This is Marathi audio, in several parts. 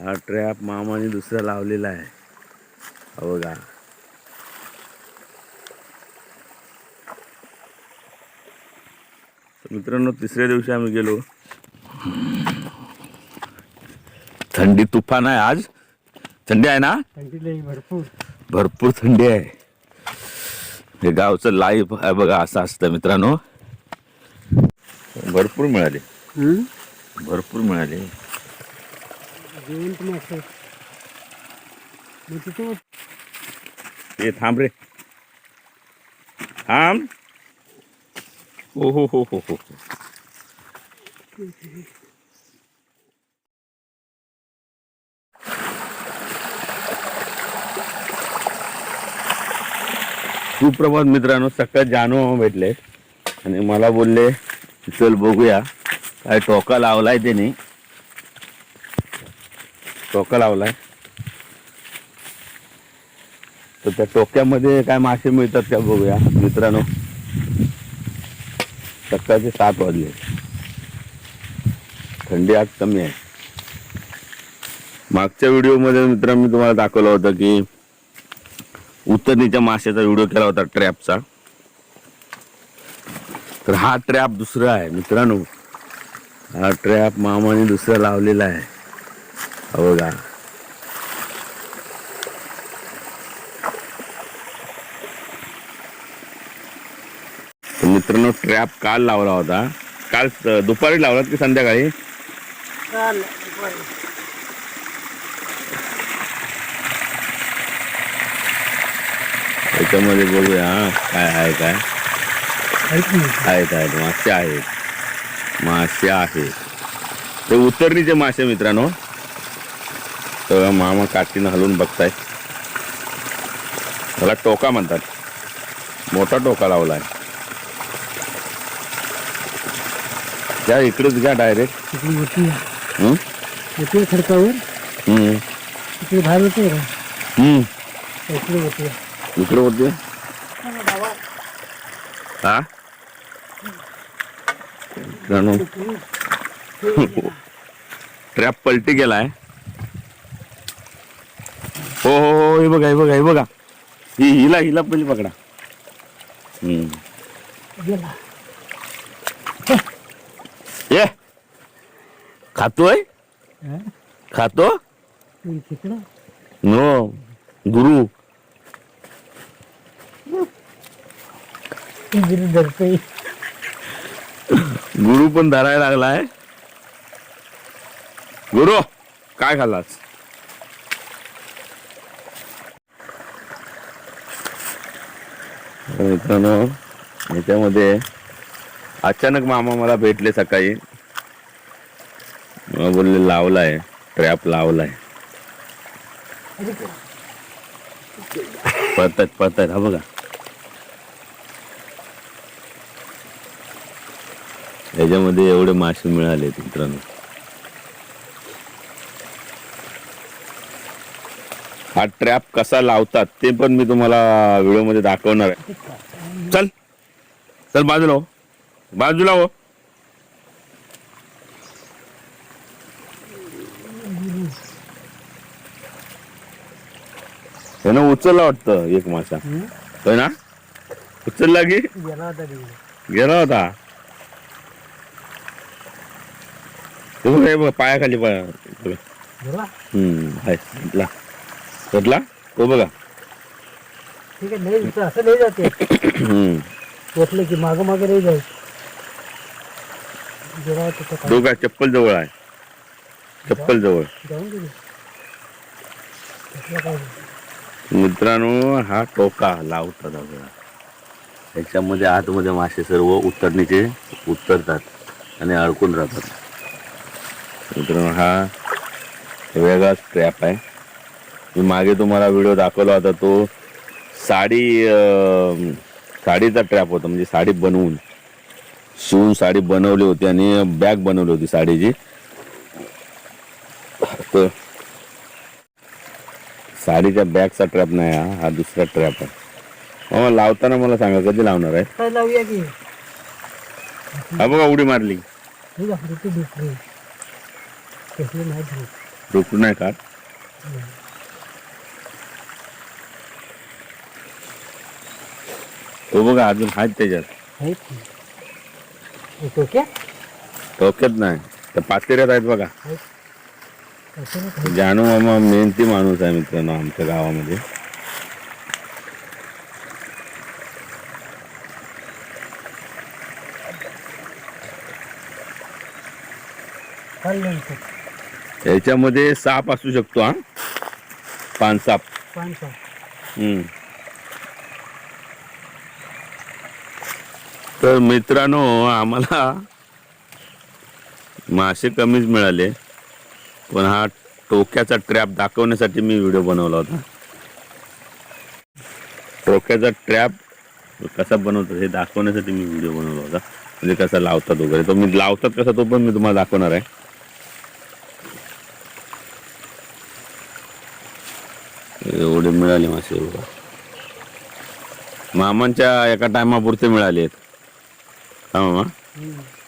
हा ट्रॅप मामाने दुसरा लावलेला आहे. हा बघा. तर मित्रांनो तिसऱ्या दिवशी आम्ही गेलो. थंडी तुफान आहे आज. थंडी आहे ना? थंडी भरपूर. भरपूर थंडी आहे. हे गावचं लाईफ आहे बघा असं असतं मित्रांनो. भरपूर मिळाले. भरपूर मिळाले. जिवंत मासे मग तिथं ते थांब रे. थांब. हो हो हो हो हो. सुप्रभात मित्रांनो सकाळ जानू भेटले. आणि मला बोलले चल बघूया. काय टोका लावलाय त्याने. टोका लावलाय. तर त्या टोक्यामध्ये काय मासे मिळतात का बघूया मित्रांनो? सकाळचे सात वाजले. थंडी आज कमी आहे. मागच्या व्हिडिओमध्ये मित्रांनो मी तुम्हाला दाखवलं होतं की उतरणीच्या माशाचा व्हिडिओ केला होता ट्रॅपचा. तर हा ट्रॅप दुसरा आहे मित्रांनो. हा ट्रॅप मामाने दुसरा लावलेला आहे. बघा. तर मित्रांनो ट्रॅप काल लावला होता. काल दुपारी लावलात की संध्याकाळी? त्याच्यामध्ये बघूया काय आहे काय? आहेत आहेत मासे आहेत. मासे आहेत. ते उतरणीचे मासे मित्रांनो. तर मामा काठीनं हलवून बघताय. त्याला टोका म्हणतात. मोठा टोका लावलाय. त्या इकडेच घ्या डायरेक्ट खडकावर. तिकडे बाहेर होते का? इकडे होती इकडे होते हा? ट्रॅप पलटी गेलाय हो हो हो हे बघा हे बघा हे बघा. ही हिला हिला पहिली पकडा. ये. खातोय? खातो? नो गुरु. गुरु पण धरायला लागलाय. गुरु काय खाल्लास? तर मित्रांनो याच्यामध्ये अचानक मामा मला भेटले सकाळी. मला बोलले लावलाय ट्रॅप लावलाय. पळतात पळतात हा बघा. याच्यामध्ये एवढे मासे मिळाले मित्रांनो. हा ट्रॅप कसा लावतात ते पण मी तुम्हाला व्हिडिओमध्ये दाखवणार आहे. चल. चल बाजूला हो. बाजूला हो. त्यानं उचलला वाटतं एक मासा. हम्म? होय ना? उचलला की? गेला होता पायाखाली पाय हम्म भेटला? तो बघा. ठीक आहे नाही असं नाही जाते. हम्म. पोचलं की मागं मागं नाही. तो काय चप्पल जवळ आहे. चप्पल जवळ. मित्रांनो हा टोका लावतात बघा. त्याच्यामध्ये आतमध्ये मासे सर्व उतरणीचे उतरतात आणि अडकून राहतात. मित्रांनो हा वेगळाच ट्रॅप आहे. मी मागे तुम्हाला व्हिडिओ दाखवला होता तो साडी साडीचा ट्रॅप होता म्हणजे साडी बनवून. शिवून साडी बनवली होती आणि बॅग बनवली होती साडीची. तर साडीच्या बॅगचा ट्रॅप नाही हा हा दुसरा ट्रॅप आहे. मामा लावताना मला सांगा कधी लावणार आहे? लावूया की. हा बघा उडी मारली. डोकरू नाही काढ तो बघा अजून आहेत त्याच्यात. टोक्या डोक्यात नाही. तर पातेऱ्यात आहेत बघा. जानू मामा मेहनती माणूस आहे मित्रांनो आमच्या गावामध्ये. याच्यामध्ये साप असू शकतो हा. पान साप पान साप. हम्म. तर मित्रांनो आम्हाला मासे कमीच मिळाले. पण हा टोक्याचा ट्रॅप दाखवण्यासाठी मी व्हिडिओ बनवला होता. टोक्याचा ट्रॅप कसा बनवतात हे दाखवण्यासाठी मी व्हिडिओ बनवला होता. म्हणजे कसा लावतात वगैरे. तो मी लावतात कसा तो पण मी तुम्हाला दाखवणार आहे. एवढे मिळाले मासे बघा. मामांच्या एका टायमापुरते मिळाले आहेत हा मामा.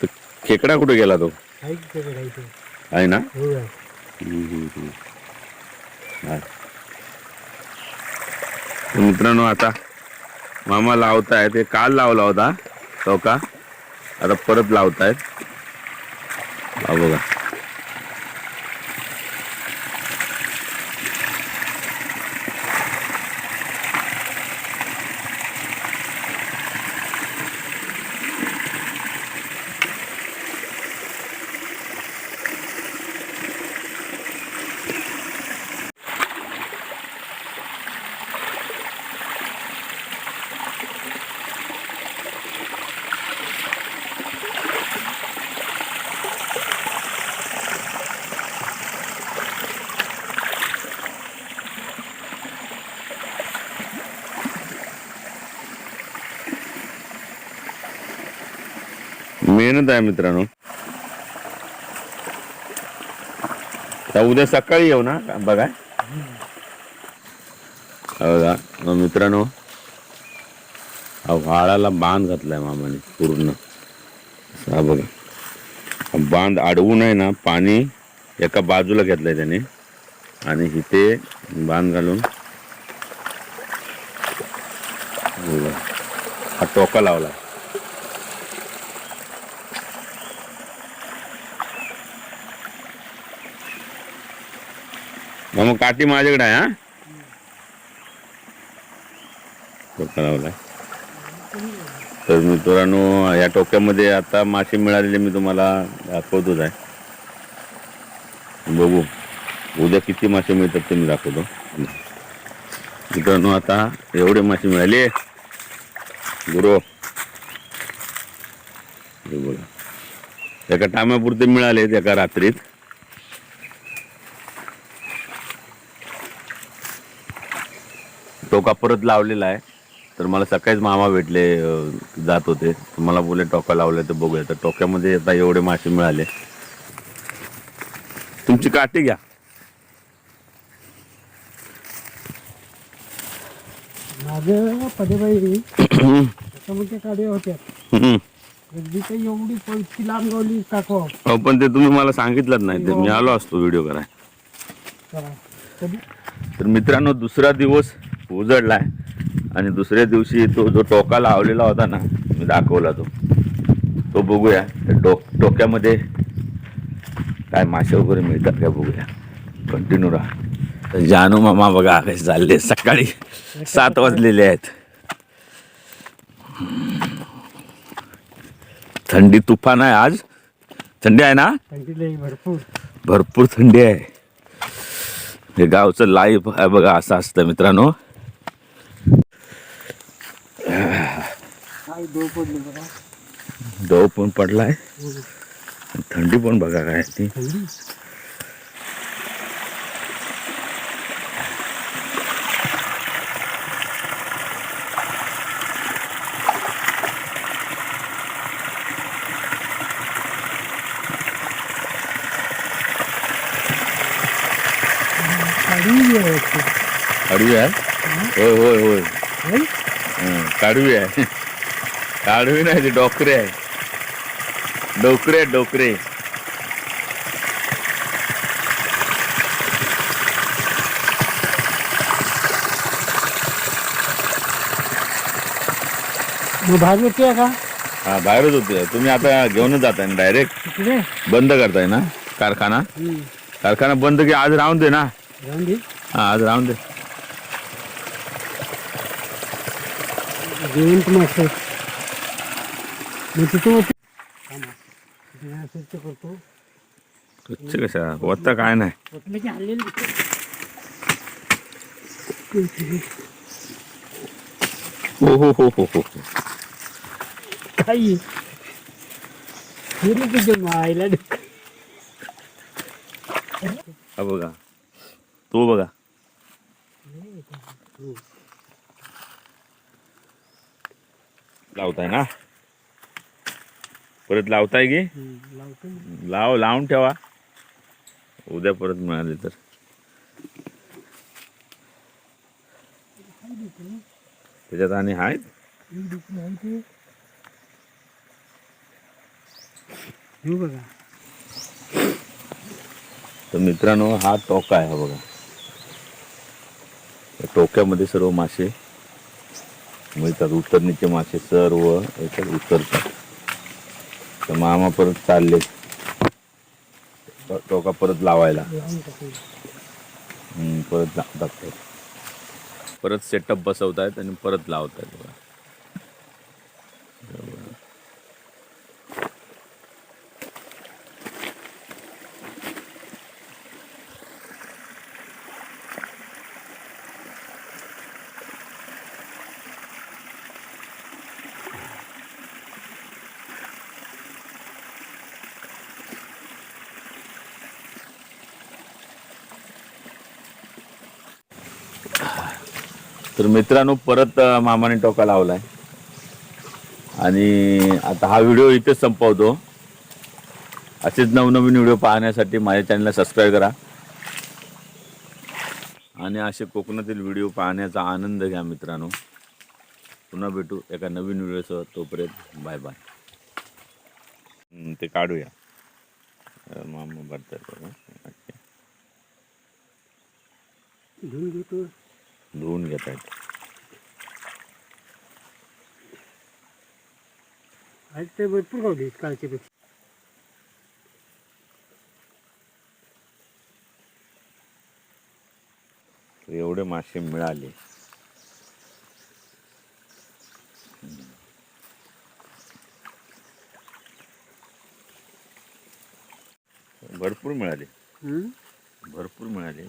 तर खेकडा कुठे गेला तो? आहे ना? हम्म, हम्म, हम्म. तर मित्रांनो आता मामा लावतायत. ते काल लावला होता तो का? आता परत लावतायत. हा बघा. मेहनत आहे मित्रांनो. उद्या सकाळी येऊ ना बघा. हो बघा मग मित्रांनो हा व्हाळाला बांध घातलाय मामाने पूर्ण. हा बघा. बांध अडवून आहे ना पाणी एका बाजूला घेतलंय त्याने. आणि इथे बांध घालून हा टोका लावला. मग काठी माझ्याकडे आहे हा? लावलाय तर मित्रांनो या टोक्यामध्ये आता मासे मिळालेले मी तुम्हाला दाखवतोच आहे. बघू उद्या किती मासे मिळतात ते मी दाखवतो. मित्रांनो आता एवढे मासे मिळाले. गुरु. बघा. एका टायमापुरते मिळाले एका रात्रीत. टोका परत लावलेला आहे. तर मला सकाळीच मामा भेटले अं, जात होते. तर मला बोले टोका लावले तर बघूया. तर टोक्यामध्ये आता एवढे मासे मिळाले. तुमची काठी घ्या. माझं पदेबाई त्याच्यामध्ये काढ्या होत्या. हम्म. अगदी काही एवढी पैकी लांब गावली काकवा हो पण ते तुम्ही मला सांगितलंच नाही. ते मी आलो असतो व्हिडिओ कराय कधी? तर मित्रांनो दुसरा दिवस उजडलाय. आणि दुसऱ्या दिवशी तो जो टोका लावलेला होता ना मी दाखवला तो. तो बघूया. टोक टोक्यामध्ये काय मासे वगैरे मिळतात का बघूया. कंटिन्यू राहा. जानू मामा बघा कसे चालले. सकाळी सात वाजलेले आहेत. थंडी तुफान आहे आज. थंडी आहे ना? भरपूर. भरपूर थंडी आहे. हे गावचं लाईफ आहे बघा असं असतं मित्रांनो. काय दो पडली बघा दव पण पडलाय. थंडी पण बघा काय ती थंडी काढी आहे वाटतं. काढवी आहे होय होय होय होय? काळवी नाही ते डोकरे आहे. डोकरे डोकरे. मी बाहेर आहे का? हा बाहेरच होते तुम्ही आता घेऊनच जाताय ना डायरेक्ट बंद करताय ना कारखाना? कारखाना बंद की आज राहून दे ना. हा आज राहून दे. स्वच्छ करतो स्वच्छ कशा वत्ता काय नाही म्हटलं की हल्लेलं हो हो हो हो हो काही फिरलं तुझ्या मायला डोकं. हा बघा तो बघा लावताय ना परत लावताय की? लावतो. लाव लावून ठेवा. उद्या परत मिळाले तर. त्याच्यात आणि आहेत? बघा. तर मित्रांनो हा टोका आहे हा बघा. या टोक्यामध्ये सर्व मासे मिळतात. उतरणीचे मासे सर्व याच्यात उतरतात. तर मामा परत चालले टोका परत लावायला. परत टाकतात परत सेटअप बसवतायत आणि परत लावतायत बघा. तर मित्रांनो परत मामाने टोका लावलाय. आणि आता हा व्हिडिओ इथेच संपवतो. असेच नवनवीन व्हिडिओ पाहण्यासाठी माझ्या चॅनलला सबस्क्राईब करा. आणि असे कोकणातील व्हिडिओ पाहण्याचा आनंद घ्या मित्रांनो. पुन्हा भेटू एका नवीन व्हिडिओसह. तोपर्यंत बाय बाय ते काढूया. मामा भरतात धुवून घेत आहेत. आज ते भरपूर गावले कालच्या पेक्षा एवढे मासे मिळाले. भरपूर मिळाले? भरपूर मिळाले.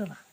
चला